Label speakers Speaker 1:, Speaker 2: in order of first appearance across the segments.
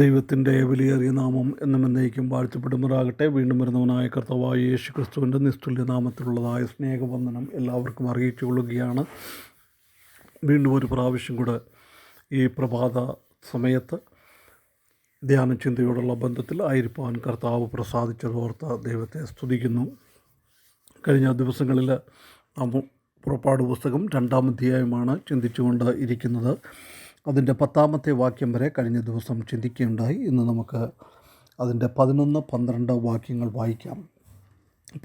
Speaker 1: ദൈവത്തിന്റെ വിലയേറിയ നാമം എന്നും എന്നേക്കും വാഴ്ത്തപ്പെടുമാറാകട്ടെ. വീണ്ടും വരുന്നവനായ കർത്താവായ യേശു ക്രിസ്തുവിന്റെ നിസ്തുല്യ നാമത്തിലുള്ളതായ സ്നേഹവന്ദനം എല്ലാവർക്കും അറിയിച്ചു കൊള്ളുകയാണ് വീണ്ടും ഒരു പ്രാവശ്യം കൂടെ ഈ പ്രഭാത സമയത്ത് ധ്യാന ചിന്തയോടുള്ള ബന്ധത്തിൽ ആയിരിക്കാൻ കർത്താവ് പ്രസാദിച്ചതോർത്ത് ദൈവത്തെ സ്തുതിക്കുന്നു. കഴിഞ്ഞ ദിവസങ്ങളിൽ നാം പുറപ്പാട് പുസ്തകം രണ്ടാം അധ്യായമാണ് ചിന്തിച്ചുകൊണ്ട് ഇരിക്കുന്നത്. അതിന്റെ പത്താമത്തെ വാക്യം വരെ കഴിഞ്ഞ ദിവസം ചിന്തിക്കുകയുണ്ടായി. ഇന്ന് നമുക്ക് അതിന്റെ പതിനൊന്ന് പന്ത്രണ്ട് വാക്യങ്ങൾ വായിക്കാം.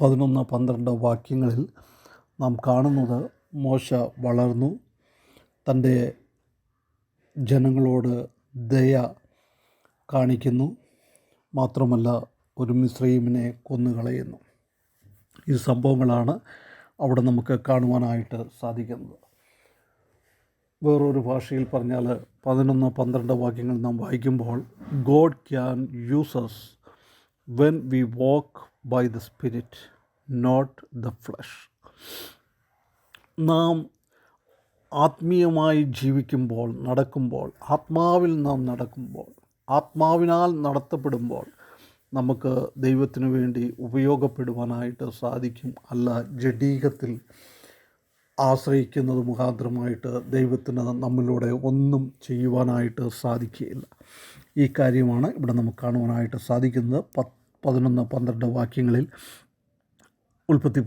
Speaker 1: പതിനൊന്ന് പന്ത്രണ്ട് വാക്യങ്ങളിൽ നാം കാണുന്നത് മോശ വളർന്നു. തന്റെ ജനങ്ങളോട് ദയ കാണിക്കുന്നു. മാത്രമല്ല ഒരു മിശ്രീമിനെ കൊന്നുകളയുന്നു. ഈ സംഭവങ്ങളാണ് അവിടെ നമുക്ക് കാണുവാനായിട്ട് സാധിക്കുന്നത്. വേറൊരു ഭാഷയിൽ പറഞ്ഞാൽ പതിനൊന്ന് പന്ത്രണ്ട് വാക്യങ്ങൾ നാം വായിക്കുമ്പോൾ God can use us when we walk by the spirit not the flesh നാം ആത്മീയമായി ജീവിക്കുമ്പോൾ നടക്കുമ്പോൾ ആത്മാവിൽ നാം നടക്കുമ്പോൾ ആത്മാവിനാൽ നടത്തപ്പെടുമ്പോൾ നമുക്ക് ദൈവത്തിനു വേണ്ടി ഉപയോഗപ്പെടുവാനായിട്ട് സാധിക്കും. അല്ല ജഡീകത്തിൽ ആശ്രയിക്കുന്നത് മുഖാന്തരമായിട്ട് ദൈവത്തിന് നമ്മളിലൂടെ ഒന്നും ചെയ്യുവാനായിട്ട് സാധിക്കുകയില്ല. ഈ കാര്യമാണ് ഇവിടെ നമുക്ക് കാണുവാനായിട്ട് സാധിക്കുന്നത്. പതിനൊന്ന് പന്ത്രണ്ട് വാക്യങ്ങളിൽ ഉൽപ്പത്തി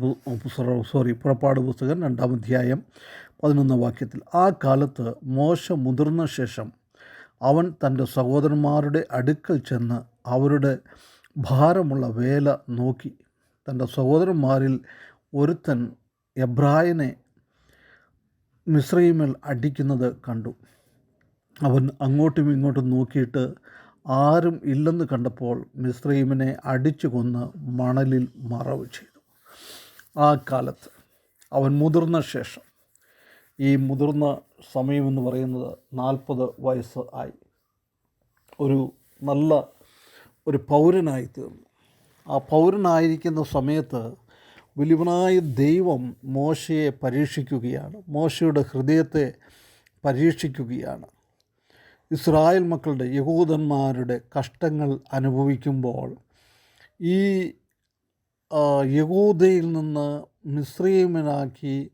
Speaker 1: സോറി പുറപ്പാട് പുസ്തകം രണ്ടാം അധ്യായം പതിനൊന്ന് വാക്യത്തിൽ ആ കാലത്ത് മോശ മുതിർന്ന ശേഷം അവൻ തന്റെ സഹോദരന്മാരുടെ അടുക്കൽ ചെന്ന് അവരുടെ ഭാരമുള്ള വേല നോക്കി. തന്റെ സഹോദരന്മാരിൽ ഒരുത്തൻ എബ്രായനെ മിശ്രൈമേൽ അടിക്കുന്നത് കണ്ടു. അവൻ അങ്ങോട്ടും ഇങ്ങോട്ടും നോക്കിയിട്ട് ആരും ഇല്ലെന്ന് കണ്ടപ്പോൾ മിശ്രയിമിനെ അടിച്ചു കൊന്ന് മണലിൽ മറവ് ചെയ്തു. ആ കാലത്ത് അവൻ മുതിർന്ന ശേഷം ഈ മുതിർന്ന സമയമെന്ന് പറയുന്നത് നാൽപ്പത് വയസ്സ് ആയി. ഒരു നല്ല ഒരു പൗരനായി തീർന്നു. ആ പൗരനായിരിക്കുന്ന സമയത്ത് വലിയവനായ ദൈവം മോശയെ പരീക്ഷിക്കുകയാണ്. മോശയുടെ ഹൃദയത്തെ പരീക്ഷിക്കുകയാണ്. ഇസ്രായേൽ മക്കളുടെ യഹൂദന്മാരുടെ കഷ്ടങ്ങൾ അനുഭവിക്കുമ്പോൾ ഈ യഹൂദയിൽ നിന്ന് മിശ്രീമനാക്കി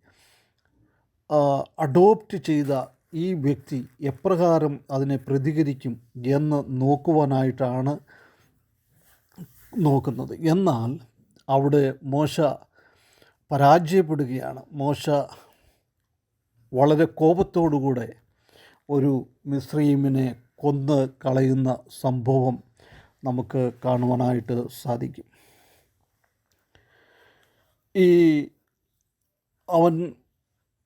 Speaker 1: അഡോപ്റ്റ് ചെയ്ത ഈ വ്യക്തി എപ്രകാരം അതിനെ പ്രതികരിക്കും എന്ന് നോക്കുവാനായിട്ടാണ് നോക്കുന്നത്. എന്നാൽ അവിടെ മോശ പരാജയപ്പെടുകയാണ്. മോശ വളരെ കോപത്തോടുകൂടെ ഒരു മിശ്രീമിനെ കൊന്ന് കളയുന്ന സംഭവം നമുക്ക് കാണുവാനായിട്ട് സാധിക്കും. ഈ അവൻ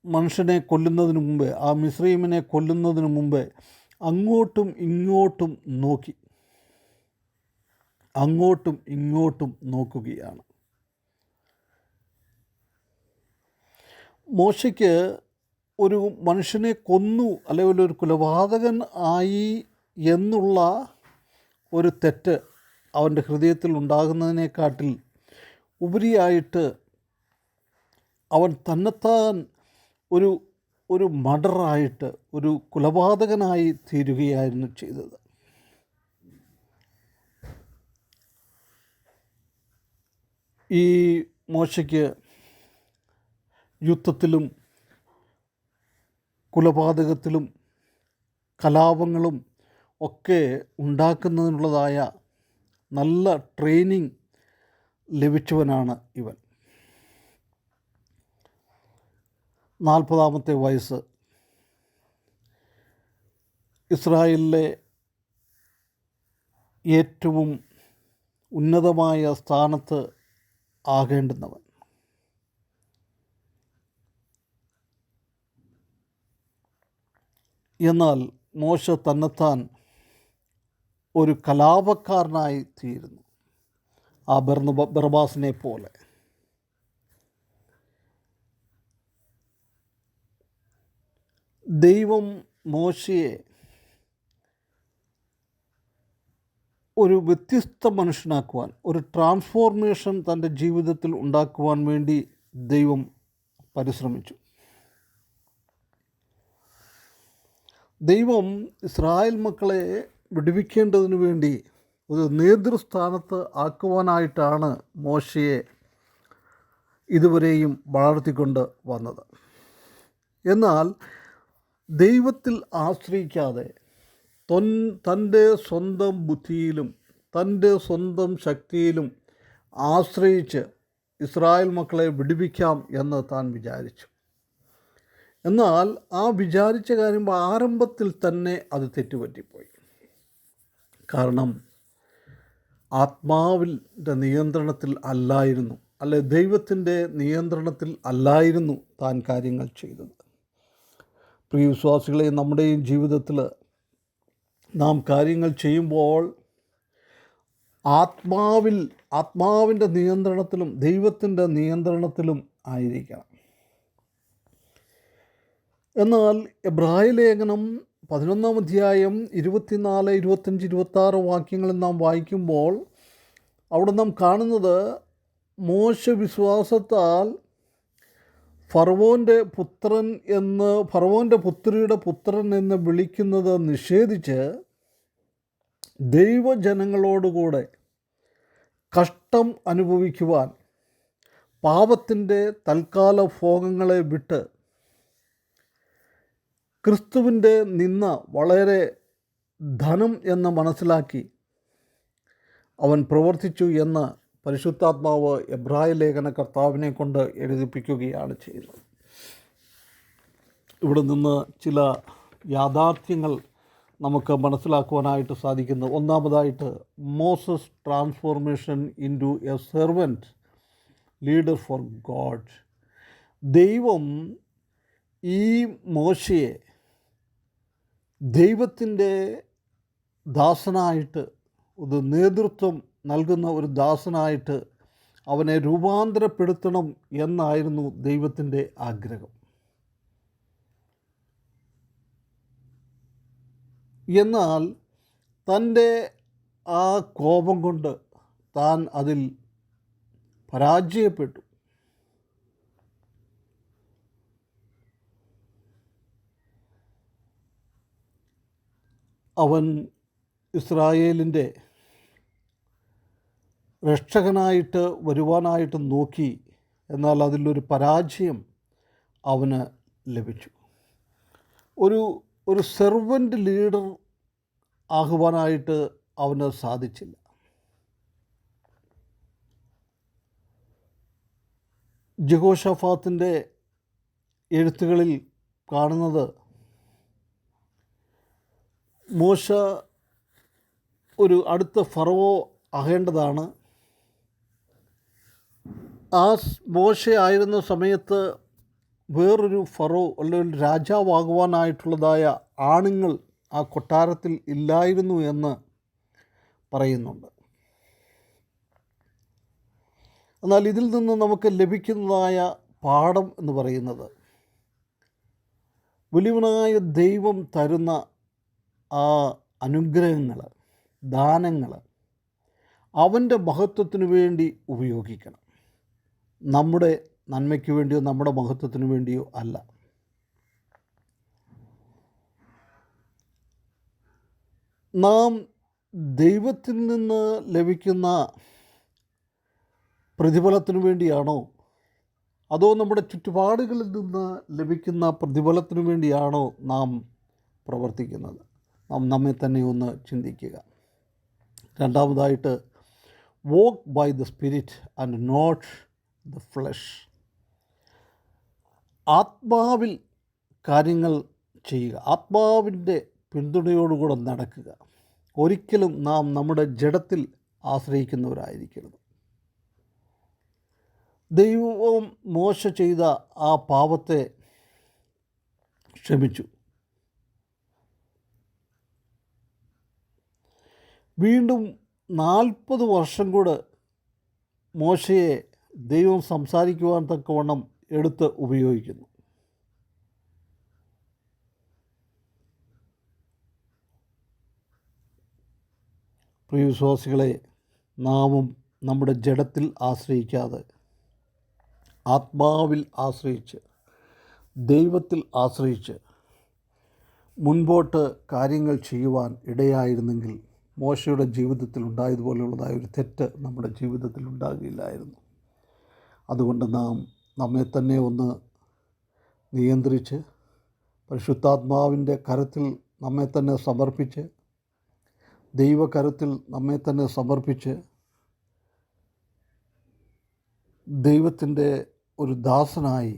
Speaker 1: മനുഷ്യനെ കൊല്ലുന്നതിന് മുമ്പ് ആ മിശ്രീമിനെ കൊല്ലുന്നതിന് മുമ്പ് അങ്ങോട്ടും ഇങ്ങോട്ടും നോക്കി. അങ്ങോട്ടും ഇങ്ങോട്ടും നോക്കുകയാണ്. മോശയ്ക്ക് ഒരു മനുഷ്യനെ കൊന്നു അല്ലെങ്കിൽ ഒരു കൊലപാതകൻ ആയി എന്നുള്ള ഒരു തെറ്റ് അവന്റെ ഹൃദയത്തിൽ ഉണ്ടാകുന്നതിനെക്കാട്ടിൽ ഉപരിയായിട്ട് അവൻ തന്നെത്താൻ ഒരു ഒരു മർഡറായിട്ട് ഒരു കൊലപാതകനായി തീരുകയായിരുന്നു ചെയ്തത്. ഈ മോശയ്ക്ക് യുദ്ധത്തിലും കുലപാതകത്തിലും കലാപങ്ങളും ഒക്കെ ഉണ്ടാക്കുന്നതിനുള്ളതായ നല്ല ട്രെയിനിങ് ലഭിച്ചവനാണ് ഇവൻ. നാൽപ്പതാമത്തെ വയസ്സ്. ഇസ്രായേലിലെ ഏറ്റവും ഉന്നതമായ സ്ഥാനത്ത് ആകേണ്ടുന്നവൻ. എന്നാൽ മോശ തന്നെത്താൻ ഒരു കലാപക്കാരനായി തീരുന്നു. ആ ബർന്നു ബർബാസിനെ പോലെ. ദൈവം മോശയെ ഒരു വ്യത്യസ്ത മനുഷ്യനാക്കുവാൻ ഒരു ട്രാൻസ്ഫോർമേഷൻ തന്റെ ജീവിതത്തിൽ ഉണ്ടാക്കുവാൻ വേണ്ടി ദൈവം പരിശ്രമിച്ചു. ദൈവം ഇസ്രായേൽ മക്കളെ വിടുവിക്കേണ്ടതിന് വേണ്ടി ഒരു നേതൃസ്ഥാനത്ത് ആക്കുവാനായിട്ടാണ് മോശയെ ഇതുവരെയും വളർത്തിക്കൊണ്ട് വന്നത്. എന്നാൽ ദൈവത്തിൽ ആശ്രയിക്കാതെ തൊൻ തന്റെ സ്വന്തം ബുദ്ധിയിലും തന്റെ സ്വന്തം ശക്തിയിലും ആശ്രയിച്ച് ഇസ്രായേൽ മക്കളെ വിടുവിക്കാം എന്ന് താൻ വിചാരിച്ചു. എന്നാൽ ആ വിചാരിച്ച കാര്യം ആരംഭത്തിൽ തന്നെ അത് തെറ്റുപറ്റിപ്പോയി. കാരണം ആത്മാവിന്റെ നിയന്ത്രണത്തിൽ അല്ലായിരുന്നു അല്ലെ ദൈവത്തിന്റെ നിയന്ത്രണത്തിൽ അല്ലായിരുന്നു താൻ കാര്യങ്ങൾ ചെയ്തത്. പ്രിയ വിശ്വാസികളെ നമ്മുടെയും ജീവിതത്തിൽ നാം കാര്യങ്ങൾ ചെയ്യുമ്പോൾ ആത്മാവിൽ ആത്മാവിന്റെ നിയന്ത്രണത്തിലും ദൈവത്തിന്റെ നിയന്ത്രണത്തിലും ആയിരിക്കണം. എന്നാൽ എബ്രായ ലേഖനം പതിനൊന്നാം അധ്യായം ഇരുപത്തിനാല് ഇരുപത്തഞ്ച് ഇരുപത്താറ് വാക്യങ്ങളിൽ നാം വായിക്കുമ്പോൾ അവിടെ നാം കാണുന്നത് മോശ വിശ്വാസത്താൽ ഫർവോന്റെ പുത്രൻ എന്ന് ഫർവോന്റെ പുത്രിയുടെ പുത്രൻ എന്ന് വിളിക്കുന്നത് നിഷേധിച്ച് ദൈവജനങ്ങളോടുകൂടെ കഷ്ടം അനുഭവിക്കുവാൻ പാപത്തിന്റെ തൽക്കാല ഭോഗങ്ങളെ വിട്ട് ക്രിസ്തുവിന്റെ നിന്ന വളരെ ധനം എന്ന് മനസ്സിലാക്കി അവൻ പ്രവർത്തിച്ചു എന്ന് പരിശുദ്ധാത്മാവ് എബ്രായ ലേഖന കർത്താവിനെ കൊണ്ട് എഴുതിപ്പിക്കുകയാണ് ചെയ്യുന്നത്. ഇവിടെ നിന്ന് ചില യാഥാർത്ഥ്യങ്ങൾ നമുക്ക് മനസ്സിലാക്കുവാനായിട്ട് സാധിക്കുന്നു. ഒന്നാമതായിട്ട് Moses transformation into a servant leader for God. ദൈവം ഈ മോശയെ ദൈവത്തിന്റെ ദാസനായിട്ട് ഒരു നേതൃത്വം നൽകുന്ന ഒരു ദാസനായിട്ട് അവനെ രൂപാന്തരപ്പെടുത്തണം എന്നായിരുന്നു ദൈവത്തിന്റെ ആഗ്രഹം. എന്നാൽ തന്റെ ആ കോപം കൊണ്ട് താൻ അതിൽ പരാജയപ്പെട്ടു. അവൻ ഇസ്രായേലിന്റെ രക്ഷകനായിട്ട് വരുവാനായിട്ട് നോക്കി എന്നാൽ അതിലൊരു പരാജയം അവന് ലഭിച്ചു. ഒരു ഒരു സെർവന്റ് ലീഡർ ആകുവാനായിട്ട് അവന് സാധിച്ചില്ല. ജഹോഷഫാത്തിന്റെ എഴുത്തുകളിൽ കാണുന്നത് മോശ ഒരു അടുത്ത ഫറവോ ആകേണ്ടതാണ്. ആ മോശയായിരുന്ന സമയത്ത് വേറൊരു ഫറോ അല്ലെങ്കിൽ രാജാവാകുവാനായിട്ടുള്ളതായ ആണുങ്ങൾ ആ കൊട്ടാരത്തിൽ ഇല്ലായിരുന്നു എന്ന് പറയുന്നുണ്ട്. എന്നാൽ ഇതിൽ നിന്ന് നമുക്ക് ലഭിക്കുന്നതായ പാഠം എന്ന് പറയുന്നത് വലിയവനായ ദൈവം തരുന്ന ആ അനുഗ്രഹങ്ങൾ ദാനങ്ങൾ അവന്റെ മഹത്വത്തിന് വേണ്ടി ഉപയോഗിക്കണം. നമ്മുടെ നന്മയ്ക്ക് വേണ്ടിയോ നമ്മുടെ മഹത്വത്തിന് വേണ്ടിയോ അല്ല. നാം ദൈവത്തിൽ നിന്ന് ലഭിക്കുന്ന പ്രതിഫലത്തിനു വേണ്ടിയാണോ? അതോ നമ്മുടെ ചുറ്റുപാടുകളിൽ നിന്ന് ലഭിക്കുന്ന പ്രതിഫലത്തിനു വേണ്ടിയാണോ നാം പ്രവർത്തിക്കുന്നത്? നമ്മെ തന്നെ ഒന്ന് ചിന്തിക്കുക. രണ്ടാമതായിട്ട് walk by the spirit and not the flesh ആത്മാവിൽ കാര്യങ്ങൾ ചെയ്യുക. ആത്മാവിന്റെ പിന്തുണയോടുകൂടെ നടക്കുക. ഒരിക്കലും നാം നമ്മുടെ ജഡത്തിൽ ആശ്രയിക്കുന്നവരായിരിക്കരുത്. ദൈവം മോശ ചെയ്ത ആ പാപത്തെ ക്ഷമിച്ചു. വീണ്ടും നാൽപ്പത് വർഷം കൂടെ മോശയെ ദൈവം സംസാരിക്കുവാൻ തക്കവണ്ണം എടുത്ത് ഉപയോഗിക്കുന്നു. പ്രിയ വിശ്വാസികളെ നാമും നമ്മുടെ ജഡത്തിൽ ആശ്രയിക്കാതെ ആത്മാവിൽ ആശ്രയിച്ച് ദൈവത്തിൽ ആശ്രയിച്ച് മുൻപോട്ട് കാര്യങ്ങൾ ചെയ്യുവാൻ ഇടയായിരുന്നെങ്കിൽ മോശയുടെ ജീവിതത്തിൽ ഉണ്ടായതുപോലെയുള്ളതായ ഒരു തെറ്റ് നമ്മുടെ ജീവിതത്തിൽ ഉണ്ടാകില്ലായിരുന്നു. അതുകൊണ്ട് നാം നമ്മെ തന്നെ ഒന്ന് നിയന്ത്രിച്ച് പരിശുദ്ധാത്മാവിന്റെ കരത്തിൽ നമ്മെ തന്നെ സമർപ്പിച്ച് ദൈവകരത്തിൽ നമ്മെ തന്നെ സമർപ്പിച്ച് ദൈവത്തിന്റെ ഒരു ദാസനായി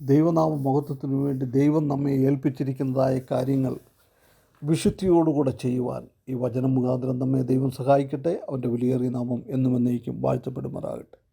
Speaker 1: ദൈവനാമ മഹത്വത്തിനു വേണ്ടി ദൈവം നമ്മെ ഏൽപ്പിച്ചിരിക്കുന്നതായ കാര്യങ്ങൾ വിശുദ്ധിയോടുകൂടെ ചെയ്യുവാൻ ഈ വചനം മുഖാന്തരം നമ്മെ ദൈവം സഹായിക്കട്ടെ. അവന്റെ വിലയേറിയ നാമം എന്നും എന്നേക്കും വാഴ്ത്തപ്പെടുമാറാകട്ടെ.